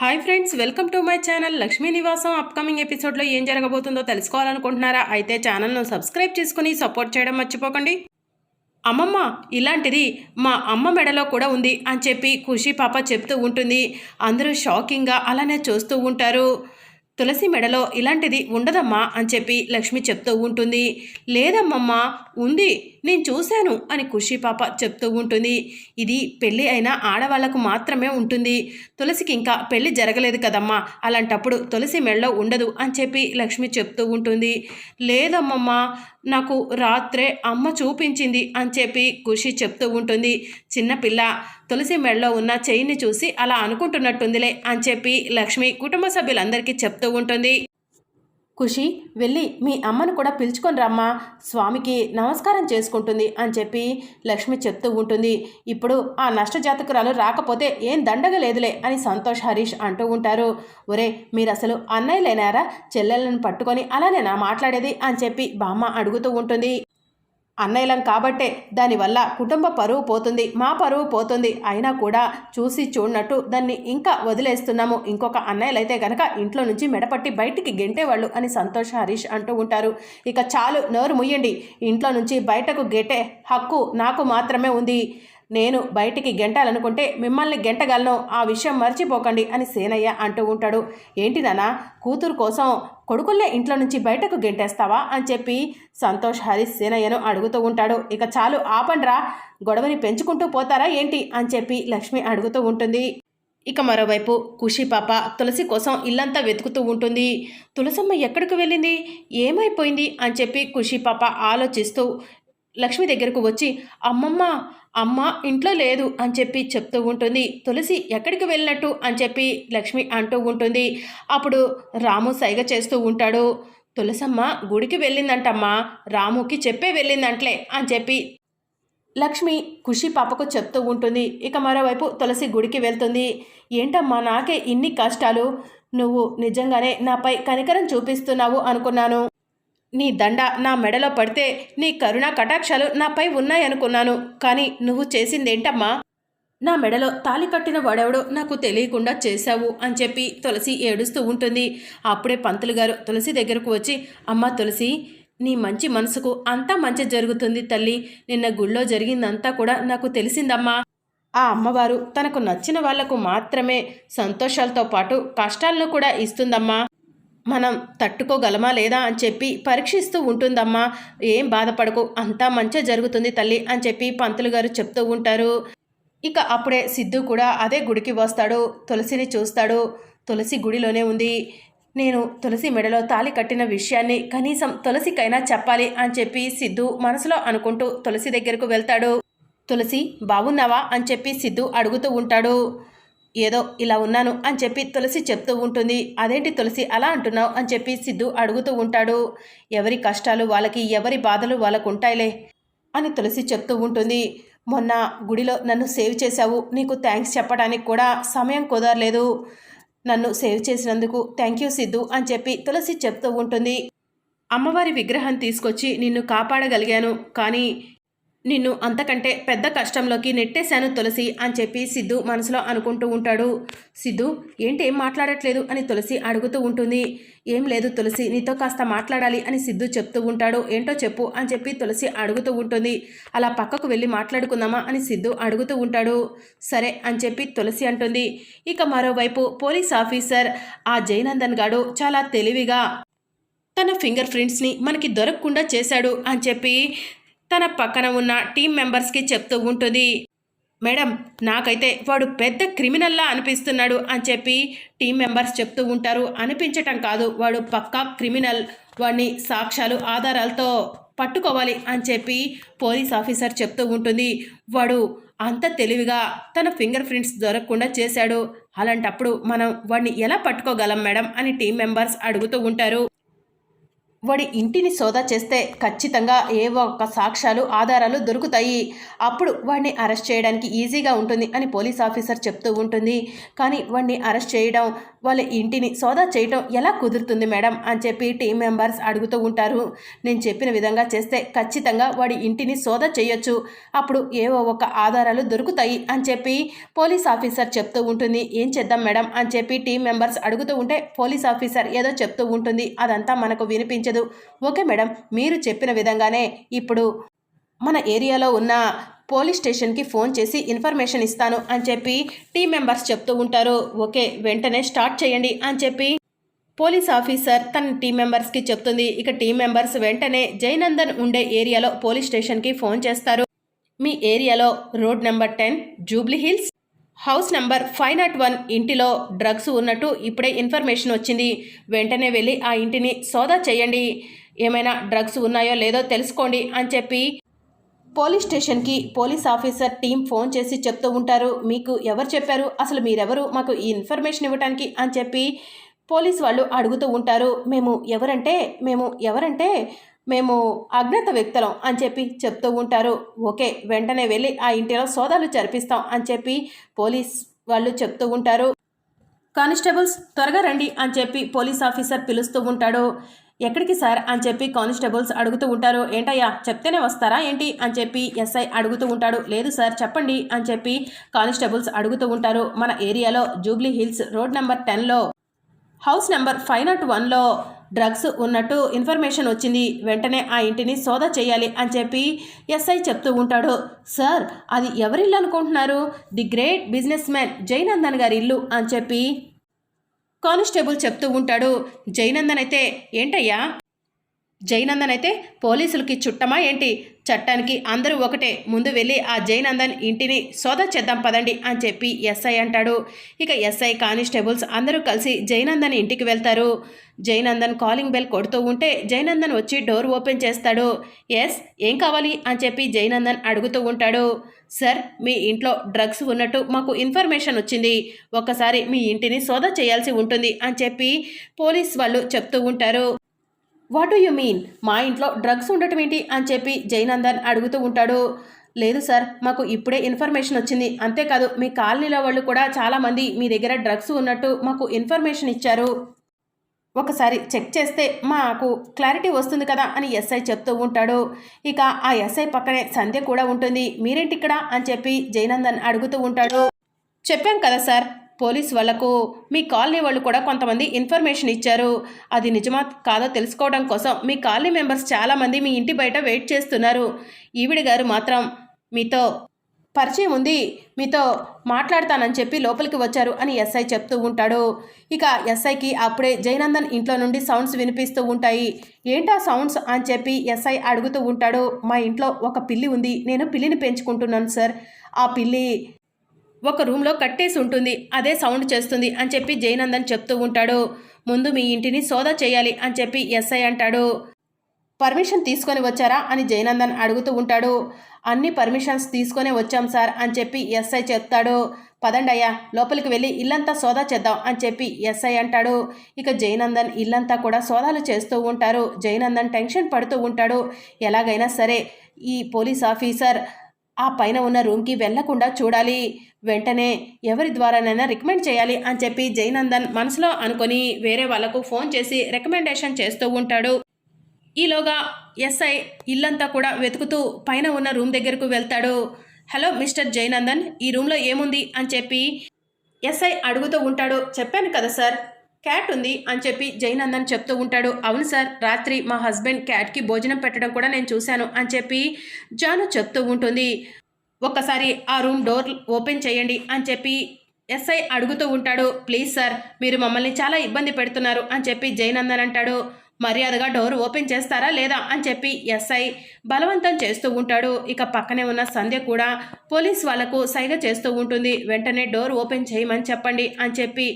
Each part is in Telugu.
Hi friends welcome to my channel Lakshmi Nivasam upcoming ఎపిసోడ్లో ఏం జరగబోతుందో తెలుసుకోవాలనుకుంటున్నారా? అయితే ఛానల్ను సబ్స్క్రైబ్ చేసుకుని సపోర్ట్ చేయడం మర్చిపోకండి. అమ్మమ్మ ఇలాంటిది మా అమ్మ మెడలో కూడా ఉంది అని చెప్పి ఖుషి పాప చెప్తూ ఉంటుంది. అందరూ షాకింగ్గా అలానే చూస్తూ ఉంటారు. తులసి మెడలో ఇలాంటిది ఉండదమ్మా అని చెప్పి లక్ష్మి చెప్తూ ఉంటుంది. లేదమ్మమ్మ ఉంది. నేను చూశాను అని ఖుషి పాప చెప్తూ ఉంటుంది. ఇది పెళ్ళి అయిన ఆడవాళ్ళకు మాత్రమే ఉంటుంది. తులసికి ఇంకా పెళ్ళి జరగలేదు కదమ్మా. అలాంటప్పుడు తులసి మెడలో ఉండదు అని చెప్పి లక్ష్మి చెప్తూ ఉంటుంది. లేదమ్మమ్మ నాకు రాత్రే అమ్మ చూపించింది అని చెప్పి ఖుషి చెప్తూ ఉంటుంది. చిన్నపిల్ల తులసి మెడలో ఉన్న చెయ్యిని చూసి అలా అనుకుంటున్నట్టుందిలే అని చెప్పి లక్ష్మి కుటుంబ సభ్యులందరికీ చెప్తూ ఉంటుంది. ఖుషి వెళ్ళి మీ అమ్మను కూడా పిలుచుకొని రమ్మా. స్వామికి నమస్కారం చేసుకుంటుంది అని చెప్పి లక్ష్మి చెప్తూ ఉంటుంది. ఇప్పుడు ఆ నష్టజాతకురాలు రాకపోతే ఏం దండగ లేదులే అని సంతోష్ హరీష్ అంటూ ఉంటారు. ఒరే మీరు అసలు అన్నయ్యలేనారా? చెల్లెలను పట్టుకొని అలానే నా మాట్లాడేది అని చెప్పి బామ్మ అడుగుతూ ఉంటుంది. అన్నయ్యలం కాబట్టే దానివల్ల కుటుంబ పరువు పోతుంది మా పరువు పోతుంది. అయినా కూడా చూసి చూడనట్టు దాన్ని ఇంకా వదిలేస్తున్నాము. ఇంకొక అన్నయ్యలైతే గనక ఇంట్లో నుంచి మెడపట్టి బయటికి గెంటేవాళ్ళు అని సంతోష్ హరీష్ అంటూ ఉంటారు. ఇక చాలు నోరు ముయ్యండి. ఇంట్లో నుంచి బయటకు గెట్టే హక్కు నాకు మాత్రమే ఉంది. నేను బయటికి గెంటాలనుకుంటే మిమ్మల్ని గెంటగలను ఆ విషయం మర్చిపోకండి అని సేనయ్య అంటూ ఉంటాడు. ఏంటి నాన్న కూతురు కోసం కొడుకుల్లే ఇంట్లో నుంచి బయటకు గెంటేస్తావా అని చెప్పి సంతోష్ హరీష్ సేనయ్యను అడుగుతూ ఉంటాడు. ఇక చాలు ఆపండ్రా గొడవని పెంచుకుంటూ పోతారా ఏంటి అని చెప్పి లక్ష్మి అడుగుతూ ఉంటుంది. ఇక మరోవైపు ఖుషి పాప తులసి కోసం ఇల్లంతా వెతుకుతూ ఉంటుంది. తులసమ్మ ఎక్కడికి వెళ్ళింది? ఏమైపోయింది? అని చెప్పి ఖుషి పాప ఆలోచిస్తూ లక్ష్మి దగ్గరకు వచ్చి అమ్మమ్మ అమ్మ ఇంట్లో లేదు అని చెప్పి చెప్తూ ఉంటుంది. తులసి ఎక్కడికి వెళ్ళినట్టు అని చెప్పి లక్ష్మి అంటూ ఉంటుంది. అప్పుడు రాము సైగ చేస్తూ ఉంటాడు. తులసమ్మ గుడికి వెళ్ళిందంటమ్మా. రాముకి చెప్పే వెళ్ళిందంట్లే అని చెప్పి లక్ష్మి ఖుషి పాపకు చెప్తూ ఉంటుంది. ఇక మరోవైపు తులసి గుడికి వెళ్తుంది. ఏంటమ్మా నాకే ఇన్ని కష్టాలు. నువ్వు నిజంగానే నాపై కనికరం చూపిస్తున్నావు అనుకున్నాను. నీ దండ నా మెడలో పడితే నీ కరుణా కటాక్షాలు నాపై ఉన్నాయనుకున్నాను. కానీ నువ్వు చేసిందేంటమ్మా? నా మెడలో తాలి కట్టిన వాడెవడో నాకు తెలియకుండా చేశావు అని చెప్పి తులసి ఏడుస్తూ ఉంటుంది. అప్పుడే పంతులు గారు తులసి దగ్గరకు వచ్చి అమ్మ తులసి నీ మంచి మనసుకు అంతా మంచి జరుగుతుంది తల్లి. నిన్న గుళ్ళో జరిగిందంతా కూడా నాకు తెలిసిందమ్మా. ఆ అమ్మవారు తనకు నచ్చిన వాళ్ళకు మాత్రమే సంతోషాలతో పాటు కష్టాలను కూడా ఇస్తుందమ్మా. మనం తట్టుకోగలమా లేదా అని చెప్పి పరీక్షిస్తూ ఉంటుందమ్మా. ఏం బాధపడకు అంతా మంచిగా జరుగుతుంది తల్లి అని చెప్పి పంతులు గారు చెప్తూ ఉంటారు. ఇక అప్పుడే సిద్ధు కూడా అదే గుడికి వస్తాడు తులసిని చూస్తాడు. తులసి గుడిలోనే ఉంది. నేను తులసి మెడలో తాలి కట్టిన విషయాన్ని కనీసం తులసికైనా చెప్పాలి అని చెప్పి సిద్ధు మనసులో అనుకుంటూ తులసి దగ్గరకు వెళ్తాడు. తులసి బాగున్నావా అని చెప్పి సిద్ధు అడుగుతూ ఉంటాడు. ఏదో ఇలా ఉన్నాను అని చెప్పి తులసి చెప్తూ ఉంటుంది. అదేంటి తులసి అలా అంటున్నావు? అని చెప్పి సిద్ధు అడుగుతూ ఉంటాడు. ఎవరి కష్టాలు వాళ్ళకి ఎవరి బాధలు వాళ్ళకు ఉంటాయిలే అని తులసి చెప్తూ ఉంటుంది. మొన్న గుడిలో నన్ను సేవ్ చేశావు. నీకు థ్యాంక్స్ చెప్పడానికి కూడా సమయం కుదరలేదు. నన్ను సేవ్ చేసినందుకు థ్యాంక్ యూ సిద్ధు అని చెప్పి తులసి చెప్తూ ఉంటుంది. అమ్మవారి విగ్రహం తీసుకొచ్చి నిన్ను కాపాడగలిగాను. కానీ నిన్ను అంతకంటే పెద్ద కష్టంలోకి నెట్టేశాను తులసి అని చెప్పి సిద్ధు మనసులో అనుకుంటూ ఉంటాడు. సిద్ధు ఏంటి ఏం మాట్లాడట్లేదు? అని తులసి అడుగుతూ ఉంటుంది. ఏం లేదు తులసి నీతో కాస్త మాట్లాడాలి అని సిద్ధు చెప్తూ ఉంటాడు. ఏంటో చెప్పు అని చెప్పి తులసి అడుగుతూ ఉంటుంది. అలా పక్కకు వెళ్ళి మాట్లాడుకుందామా? అని సిద్ధు అడుగుతూ ఉంటాడు. సరే అని చెప్పి తులసి అంటుంది. ఇక మరోవైపు పోలీస్ ఆఫీసర్ ఆ జయనందన్ గాడు చాలా తెలివిగా తన ఫింగర్ ప్రింట్స్ని మనకి దొరకకుండా చేశాడు అని చెప్పి తన పక్కన ఉన్న టీం మెంబర్స్కి చెప్తూ ఉంటుంది. మేడం నాకైతే వాడు పెద్ద క్రిమినల్లా అనిపిస్తున్నాడు అని చెప్పి టీం మెంబర్స్ చెప్తూ ఉంటారు. అనిపించటం కాదు వాడు పక్కా క్రిమినల్. వాడిని సాక్ష్యాలు ఆధారాలతో పట్టుకోవాలి అని చెప్పి పోలీస్ ఆఫీసర్ చెప్తూ ఉంటుంది. వాడు అంత తెలివిగా తన ఫింగర్ ప్రింట్స్ దొరకకుండా చేశాడు. అలాంటప్పుడు మనం వాడిని ఎలా పట్టుకోగలం మేడం? అని టీం మెంబర్స్ అడుగుతూ ఉంటారు. వాడి ఇంటిని సోదా చేస్తే ఖచ్చితంగా ఏవో ఒక సాక్ష్యాలు ఆధారాలు దొరుకుతాయి. అప్పుడు వాడిని అరెస్ట్ చేయడానికి ఈజీగా ఉంటుంది అని పోలీస్ ఆఫీసర్ చెప్తూ ఉంటుంది. కానీ వాడిని అరెస్ట్ చేయడం వాళ్ళ ఇంటిని సోదా చేయటం ఎలా కుదురుతుంది మేడం? అని చెప్పి టీం మెంబర్స్ అడుగుతూ ఉంటారు. నేను చెప్పిన విధంగా చేస్తే ఖచ్చితంగా వాడి ఇంటిని సోదా చేయొచ్చు. అప్పుడు ఏవో ఒక ఆధారాలు దొరుకుతాయి అని చెప్పి పోలీస్ ఆఫీసర్ చెప్తూ ఉంటుంది. ఏం చేద్దాం మేడం? అని చెప్పి టీం మెంబర్స్ అడుగుతూ ఉంటే పోలీస్ ఆఫీసర్ ఏదో చెప్తూ ఉంటుంది. అదంతా మనకు వినిపించదు. ఓకే మేడం మీరు చెప్పిన విధంగానే ఇప్పుడు మన ఏరియాలో ఉన్న పోలీస్ స్టేషన్కి ఫోన్ చేసి ఇన్ఫర్మేషన్ ఇస్తాను అని చెప్పి టీం మెంబర్స్ చెప్తూ ఉంటారు. ఓకే వెంటనే స్టార్ట్ చేయండి అని చెప్పి పోలీస్ ఆఫీసర్ తన టీం మెంబర్స్కి చెప్తుంది. ఇక టీం మెంబర్స్ వెంటనే జయనందన్ ఉండే ఏరియాలో పోలీస్ స్టేషన్కి ఫోన్ చేస్తారు. మీ ఏరియాలో road number ten Jubilee Hills house number five not one ఇంటిలో డ్రగ్స్ ఉన్నట్టు ఇప్పుడే ఇన్ఫర్మేషన్ వచ్చింది. వెంటనే వెళ్ళి ఆ ఇంటిని సోదా చేయండి. ఏమైనా డ్రగ్స్ ఉన్నాయో లేదో తెలుసుకోండి అని చెప్పి పోలీస్ స్టేషన్కి పోలీస్ ఆఫీసర్ టీం ఫోన్ చేసి చెప్తూ ఉంటారు. మీకు ఎవరు చెప్పారు? అసలు మీరెవరు? మాకు ఈ ఇన్ఫర్మేషన్ ఇవ్వడానికి అని చెప్పి పోలీస్ వాళ్ళు అడుగుతూ ఉంటారు. మేము ఎవరంటే? మేము ఎవరంటే? మేము అజ్ఞాత వ్యక్తులం అని చెప్పి చెప్తూ ఉంటారు. ఓకే వెంటనే వెళ్ళి ఆ ఇంటిలో సోదాలు జరిపిస్తాం అని చెప్పి పోలీస్ వాళ్ళు చెప్తూ ఉంటారు. కానిస్టేబుల్స్ త్వరగా రండి అని చెప్పి పోలీస్ ఆఫీసర్ పిలుస్తూ ఉంటాడు. ఎక్కడికి సార్ అని చెప్పి కానిస్టేబుల్స్ అడుగుతూ ఉంటారు. ఏంటయ్యా చెప్తేనే వస్తారా ఏంటి అని చెప్పి ఎస్ఐ అడుగుతూ ఉంటాడు. లేదు సార్ చెప్పండి అని చెప్పి కానిస్టేబుల్స్ అడుగుతూ ఉంటారు. మన ఏరియాలో జూబ్లీ హిల్స్ రోడ్ నెంబర్ టెన్లో. హౌస్ నెంబర్ ఫైవ్ నాట్ వన్లో డ్రగ్స్ ఉన్నట్టు ఇన్ఫర్మేషన్ వచ్చింది. వెంటనే ఆ ఇంటిని సోదా చేయాలి అని చెప్పి ఎస్ఐ చెప్తూ ఉంటాడు. సార్ అది ఎవరిల్లు అనుకుంటున్నారు? The great business man Jainandan garu ఇల్లు అని చెప్పి కానిస్టేబుల్ చెప్తూ ఉంటాడు. జైనందన్ అయితే ఏంటయ్యా జైనందన్ అయితే పోలీసులకి చుట్టమా ఏంటి? చట్టానికి అందరూ ఒకటే. ముందు వెళ్ళి ఆ జైనందన్ ఇంటిని సోదా చేద్దాం పదండి అని చెప్పి ఎస్ఐ అంటాడు. ఇక ఎస్ఐ కానిస్టేబుల్స్ అందరూ కలిసి జైనందన్ ఇంటికి వెళ్తారు. జైనందన్ కాలింగ్ బెల్ కొడుతూ ఉంటే జైనందన్ వచ్చి డోర్ ఓపెన్ చేస్తాడు. ఎస్ ఏం కావాలి? అని చెప్పి జైనందన్ అడుగుతూ ఉంటాడు. సార్ మీ ఇంట్లో డ్రగ్స్ ఉన్నట్టు మాకు ఇన్ఫర్మేషన్ వచ్చింది. ఒక్కసారి మీ ఇంటిని సోదా చేయాల్సి ఉంటుంది అని చెప్పి పోలీస్ వాళ్ళు చెప్తూ ఉంటారు. వాట్ యు మీన్ మా ఇంట్లో డ్రగ్స్ ఉండటం ఏంటి అని చెప్పి జైనందన్ అడుగుతూ ఉంటాడు. లేదు సార్ మాకు ఇప్పుడే ఇన్ఫర్మేషన్ వచ్చింది. అంతేకాదు మీ కాలనీలో వాళ్ళు కూడా చాలామంది మీ దగ్గర డ్రగ్స్ ఉన్నట్టు మాకు ఇన్ఫర్మేషన్ ఇచ్చారు. ఒకసారి చెక్ చేస్తే మాకు క్లారిటీ వస్తుంది కదా అని ఎస్ఐ చెప్తూ ఉంటాడు. ఇక ఆ ఎస్ఐ పక్కనే సంధ్య కూడా ఉంటుంది. మీరేంటి ఇక్కడ అని చెప్పి జైనందన్ అడుగుతూ ఉంటాడు. చెప్పాం కదా సార్ పోలీస్ వాళ్ళకు మీ కాలనీ వాళ్ళు కూడా కొంతమంది ఇన్ఫర్మేషన్ ఇచ్చారు. అది నిజమా కాదో తెలుసుకోవడం కోసం మీ కాలనీ మెంబర్స్ చాలామంది మీ ఇంటి బయట వెయిట్ చేస్తున్నారు. ఈవిడ గారు మాత్రం మీతో పరిచయం ఉంది మీతో మాట్లాడతానని చెప్పి లోపలికి వచ్చారు అని ఎస్ఐ చెప్తూ ఉంటాడు. ఇక ఎస్ఐకి అప్పుడే జయనందన్ ఇంట్లో నుండి సౌండ్స్ వినిపిస్తూ ఉంటాయి. ఏంటా సౌండ్స్ అని చెప్పి ఎస్ఐ అడుగుతూ ఉంటాడు. మా ఇంట్లో ఒక పిల్లి ఉంది నేను పిల్లిని పెంచుకుంటున్నాను సార్. ఆ పిల్లి ఒక రూమ్లో కట్టేసి ఉంటుంది అదే సౌండ్ చేస్తుంది అని చెప్పి జయనందన్ చెప్తూ ఉంటాడు. ముందు మీ ఇంటిని సోదా చేయాలి అని చెప్పి ఎస్ఐ అంటాడు. పర్మిషన్ తీసుకొని వచ్చారా అని జయనందన్ అడుగుతూ ఉంటాడు. అన్ని పర్మిషన్స్ తీసుకొని వచ్చాం సార్ అని చెప్పి ఎస్ఐ చెప్తాడు. పదండయ్యా లోపలికి వెళ్ళి ఇల్లంతా సోదా చేద్దాం అని చెప్పి ఎస్ఐ అంటాడు. ఇక జయనందన్ ఇల్లంతా కూడా సోదాలు చేస్తూ ఉంటారు. జయనందన్ టెన్షన్ పడుతూ ఉంటాడు. ఎలాగైనా సరే ఈ పోలీస్ ఆఫీసర్ ఆ పైన ఉన్న రూమ్కి వెళ్ళకుండా చూడాలి. వెంటనే ఎవరి ద్వారానైనా రికమెండ్ చేయాలి అని చెప్పి జయనందన్ మనసులో అనుకొని వేరే వాళ్ళకు ఫోన్ చేసి రికమెండేషన్ చేస్తూ ఉంటాడు. ఈలోగా ఎస్ఐ ఇల్లంతా కూడా వెతుకుతూ పైన ఉన్న రూమ్ దగ్గరకు వెళ్తాడు. హలో మిస్టర్ జయనందన్ ఈ రూమ్లో ఏముంది? అని చెప్పి ఎస్ఐ అడుగుతూ ఉంటాడు. చెప్పాను కదా సార్ క్యాట్ ఉంది అని చెప్పి జయనందన్ చెప్తూ ఉంటాడు. అవును సార్ రాత్రి మా హస్బెండ్ క్యాట్కి భోజనం పెట్టడం కూడా నేను చూశాను అని చెప్పి జాను చెప్తూ ఉంటుంది. ఒక్కసారి ఆ రూమ్ డోర్ ఓపెన్ చేయండి అని చెప్పి ఎస్ఐ అడుగుతూ ఉంటాడు. ప్లీజ్ సార్ మీరు మమ్మల్ని చాలా ఇబ్బంది పెడుతున్నారు అని చెప్పి జయనందన్ అంటాడు. మర్యాదగా డోర్ ఓపెన్ చేస్తారా లేదా అని చెప్పి ఎస్ఐ బలవంతం చేస్తూ ఉంటాడు. ఇక పక్కనే ఉన్న సంధ్య కూడా పోలీస్ వాళ్ళకు సైగ చేస్తూ ఉంటుంది. వెంటనే డోర్ ఓపెన్ చేయమని చెప్పండి అని చెప్పి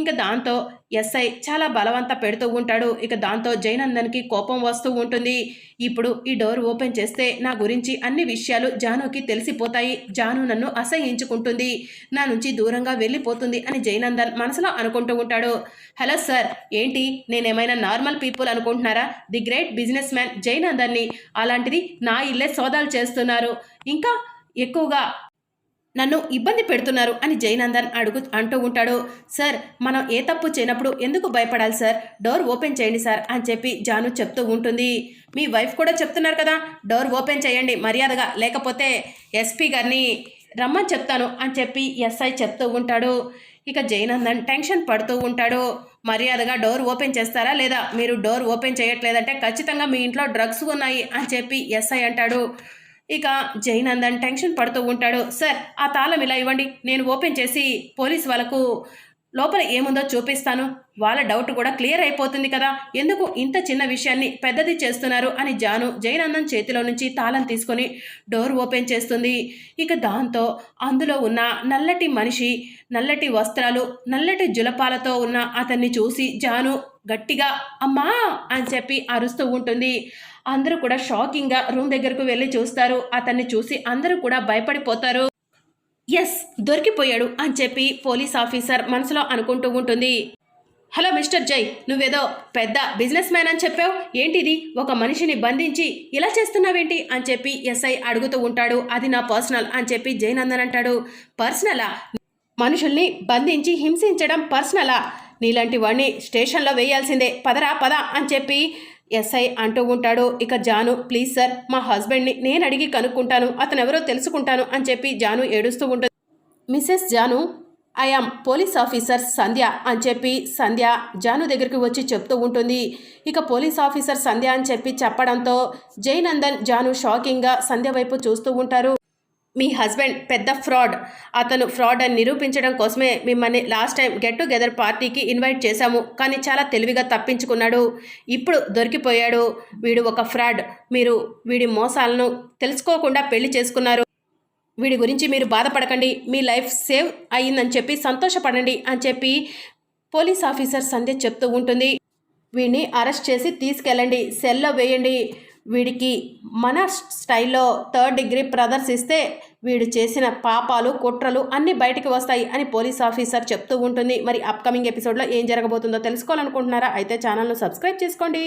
ఇంకా దాంతో ఎస్ఐ చాలా బలవంత పెడుతూ ఉంటాడు. ఇక దాంతో జైనందన్కి కోపం వస్తూ ఉంటుంది. ఇప్పుడు ఈ డోర్ ఓపెన్ చేస్తే నా గురించి అన్ని విషయాలు జానుకి తెలిసిపోతాయి. జాను నన్ను అసహించుకుంటుంది. నా నుంచి దూరంగా వెళ్ళిపోతుంది అని జైనందన్ మనసులో అనుకుంటూ ఉంటాడు. హలో సార్ ఏంటి? నేనేమైనా నార్మల్ పీపుల్ అనుకుంటున్నారా? ది గ్రేట్ బిజినెస్ మ్యాన్ జైనందన్ని అలాంటిది నా ఇల్లే సోదాలు చేస్తున్నారు. ఇంకా ఎక్కువగా నన్ను ఇబ్బంది పెడుతున్నారు అని జయనందన్ అడుగు అంటూ ఉంటాడు. సార్ మనం ఏ తప్పు చేయనప్పుడు ఎందుకు భయపడాలి సార్? డోర్ ఓపెన్ చేయండి సార్ అని చెప్పి జాను చెప్తూ ఉంటుంది. మీ వైఫ్ కూడా చెప్తున్నారు కదా డోర్ ఓపెన్ చేయండి మర్యాదగా లేకపోతే ఎస్పీ గారిని రమ్మని చెప్తాను అని చెప్పి ఎస్ఐ చెప్తూ ఉంటాడు. ఇక జయనందన్ టెన్షన్ పడుతూ ఉంటాడు. మర్యాదగా డోర్ ఓపెన్ చేస్తారా లేదా? మీరు డోర్ ఓపెన్ చేయట్లేదంటే ఖచ్చితంగా మీ ఇంట్లో డ్రగ్స్ ఉన్నాయి అని చెప్పి ఎస్ఐ అంటాడు. ఇక జైనందన్ టెన్షన్ పడుతూ ఉంటాడు. సార్ ఆ తాళం ఇలా ఇవ్వండి. నేను ఓపెన్ చేసి పోలీస్ వాళ్ళకు లోపల ఏముందో చూపిస్తాను. వాళ్ళ డౌట్ కూడా క్లియర్ అయిపోతుంది కదా. ఎందుకు ఇంత చిన్న విషయాన్ని పెద్దది చేస్తున్నారు అని జాను జైనందం చేతిలో నుంచి తాళం తీసుకొని డోర్ ఓపెన్ చేస్తుంది. ఇక దాంతో అందులో ఉన్న నల్లటి మనిషి నల్లటి వస్త్రాలు నల్లటి జులపాలతో ఉన్న అతన్ని చూసి జాను గట్టిగా అమ్మా అని చెప్పి అరుస్తూ ఉంటుంది. అందరూ కూడా షాకింగ్గా రూమ్ దగ్గరకు వెళ్ళి చూస్తారు. అతన్ని చూసి అందరూ కూడా భయపడిపోతారు. ఎస్ దొరికిపోయాడు అని చెప్పి పోలీస్ ఆఫీసర్ మనసులో అనుకుంటూ ఉంటుంది. హలో మిస్టర్ జై నువ్వేదో పెద్ద బిజినెస్ మ్యాన్ అని చెప్పావు? ఏంటిది? ఒక మనిషిని బంధించి ఇలా చేస్తున్నావేంటి? అని చెప్పి ఎస్ఐ అడుగుతూ ఉంటాడు. అది నా పర్సనల్ అని చెప్పి జయనందన్ అంటాడు. పర్సనలా? మనుషుల్ని బంధించి హింసించడం పర్సనలా? నీలాంటి వాడిని స్టేషన్లో వేయాల్సిందే. పదరా పద అని చెప్పి ఎస్ఐ అంటూ ఉంటాడు. ఇక జాను ప్లీజ్ సార్ మా హస్బెండ్ని నేను అడిగి కనుక్కుంటాను. అతను ఎవరో తెలుసుకుంటాను అని చెప్పి జాను ఏడుస్తూ ఉంటుంది. Mrs Jaanu I am police officer Sandhya అని చెప్పి సంధ్య జాను దగ్గరికి వచ్చి చెప్తూ ఉంటుంది. ఇక పోలీస్ ఆఫీసర్ సంధ్య అని చెప్పి చెప్పడంతో జయనందన్ జాను షాకింగ్గా సంధ్య వైపు చూస్తూ ఉంటారు. మీ హస్బెండ్ పెద్ద ఫ్రాడ్. అతను ఫ్రాడ్ అని నిరూపించడం కోసమే మిమ్మల్ని లాస్ట్ టైం గెట్ టుగెదర్ పార్టీకి ఇన్వైట్ చేశాము. కానీ చాలా తెలివిగా తప్పించుకున్నాడు. ఇప్పుడు దొరికిపోయాడు. వీడు ఒక ఫ్రాడ్. మీరు వీడి మోసాలను తెలుసుకోకుండా పెళ్ళి చేసుకున్నారు. వీడి గురించి మీరు బాధపడకండి. మీ లైఫ్ సేవ్ అయ్యిందని చెప్పి సంతోషపడండి అని చెప్పి పోలీస్ ఆఫీసర్ సంధ్య చెప్తూ ఉంటుంది. వీడిని అరెస్ట్ చేసి తీసుకెళ్ళండి. సెల్లో వేయండి. వీడికి మన స్టైల్లో థర్డ్ డిగ్రీ ప్రదర్శిస్తే వీడు చేసిన పాపాలు కుట్రలు అన్నీ బయటికి వస్తాయి అని పోలీస్ ఆఫీసర్ చెప్తూ ఉంటుంది. మరి అప్కమింగ్ ఎపిసోడ్లో ఏం జరగబోతుందో తెలుసుకోవాలనుకుంటున్నారా? అయితే ఛానల్ను సబ్స్క్రైబ్ చేసుకోండి.